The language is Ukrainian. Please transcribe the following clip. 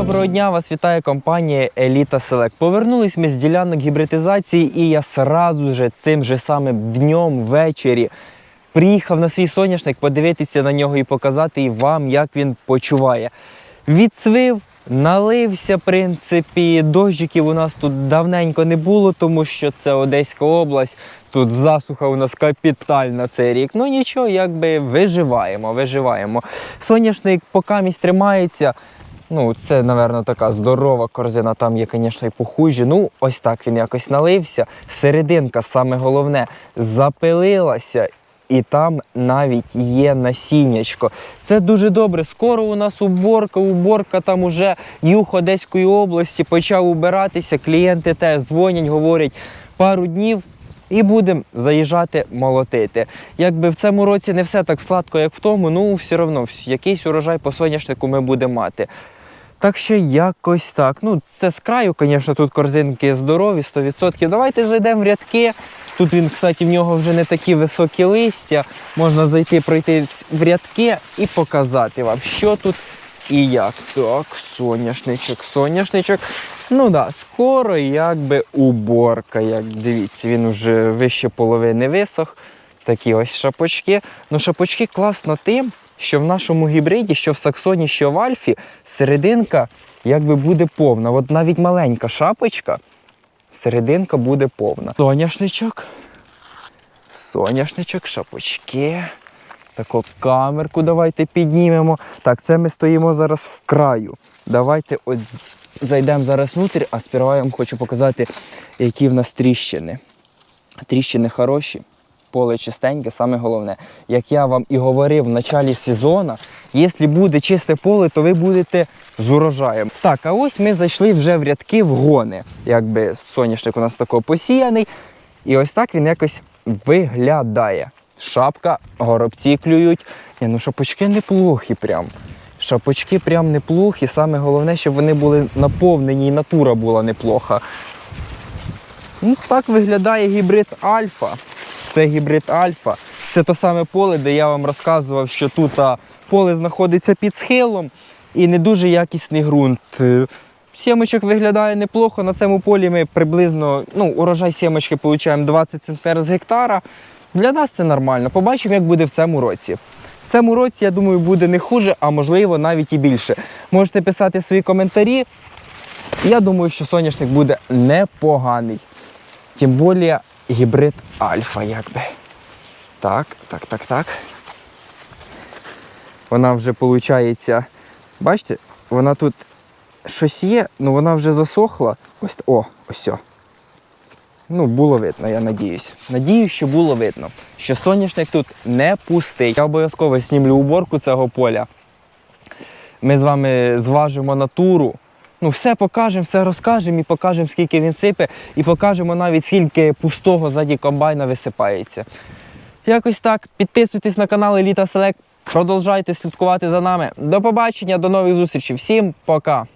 Доброго дня, вас вітає компанія Еліта Селект. Повернулись ми з ділянок гібридизації, і я сразу же цим же самим днем ввечері приїхав на свій соняшник подивитися на нього і показати вам, як він почуває. Відцвив, налився, в принципі. Дощиків у нас тут давненько не було, тому що це Одеська область. Тут засуха у нас капітальна цей рік. Ну нічого, якби виживаємо, виживаємо. Соняшник поки місць тримається. Ну, це, напевно, така здорова корзина, там є, звісно, і похужі. Ну, ось так він якось налився. Серединка, саме головне, запилилася. І там навіть є насіннячко. Це дуже добре. Скоро у нас уборка, уборка там уже юг Одеської області почав убиратися. Клієнти теж дзвонять, говорять пару днів і будемо заїжджати молотити. Якби в цьому році не все так сладко, як в тому, ну все одно якийсь урожай по соняшнику ми будемо мати. Так що якось так. Ну, це з краю, звісно, тут корзинки здорові, 100%. Давайте зайдемо в рядки. Тут він, кстати, в нього вже не такі високі листя. Можна зайти, пройти в рядки і показати вам, що тут і як. Так, соняшничок, соняшничок. Ну да, скоро якби уборка. Як дивіться, він вже вище половини висох. Такі ось шапочки. Ну, шапочки класно тим, що в нашому гібриді, що в Саксоні, що в Альфі, серединка якби буде повна. От навіть маленька шапочка, серединка буде повна. Соняшничок. Соняшничок, шапочки. Таку камерку давайте піднімемо. Так, це ми стоїмо зараз в краю. Давайте от зайдемо зараз внутрі, а сперва я вам хочу показати, які в нас тріщини. Тріщини хороші, поле чистеньке, саме головне. Як я вам і говорив в началі сезону, якщо буде чисте поле, то ви будете з урожаєм. Так, а ось ми зайшли вже в рядки вгони. Якби соняшник у нас тако посіяний. І ось так він якось виглядає. Шапка, горобці клюють. Ні, ну шапочки неплохі прям. Шапочки прям неплохі. Саме головне, щоб вони були наповнені і натура була неплоха. Ну, так виглядає гібрид Альфа. Це гібрид Альфа. Це то саме поле, де я вам розказував, що тут поле знаходиться під схилом і не дуже якісний ґрунт. Е, Сімочок виглядає неплохо. На цьому полі ми приблизно ну, урожай сімочки отримуємо 20 центнер з гектара. Для нас це нормально. Побачимо, як буде в цьому році. В цьому році, я думаю, буде не хуже, а можливо навіть і більше. Можете писати свої коментарі. Я думаю, що соняшник буде непоганий. Тим більше гібрид альфа, якби. Так, так, так, так. Вона вже виходить, бачите, вона тут щось є, але вона вже засохла. Ось, о, ось. Ну, було видно, я надіюсь. Надіюсь, що було видно, що соняшник тут не пустий. Я обов'язково знімлю уборку цього поля. Ми з вами зважимо натуру. Ну, все покажемо, все розкажемо і покажемо, скільки він сипе, і покажемо навіть скільки пустого ззаді комбайна висипається. Якось так. Підписуйтесь на канал Еліта Селект, продовжайте слідкувати за нами. До побачення, до нових зустрічей. Всім пока!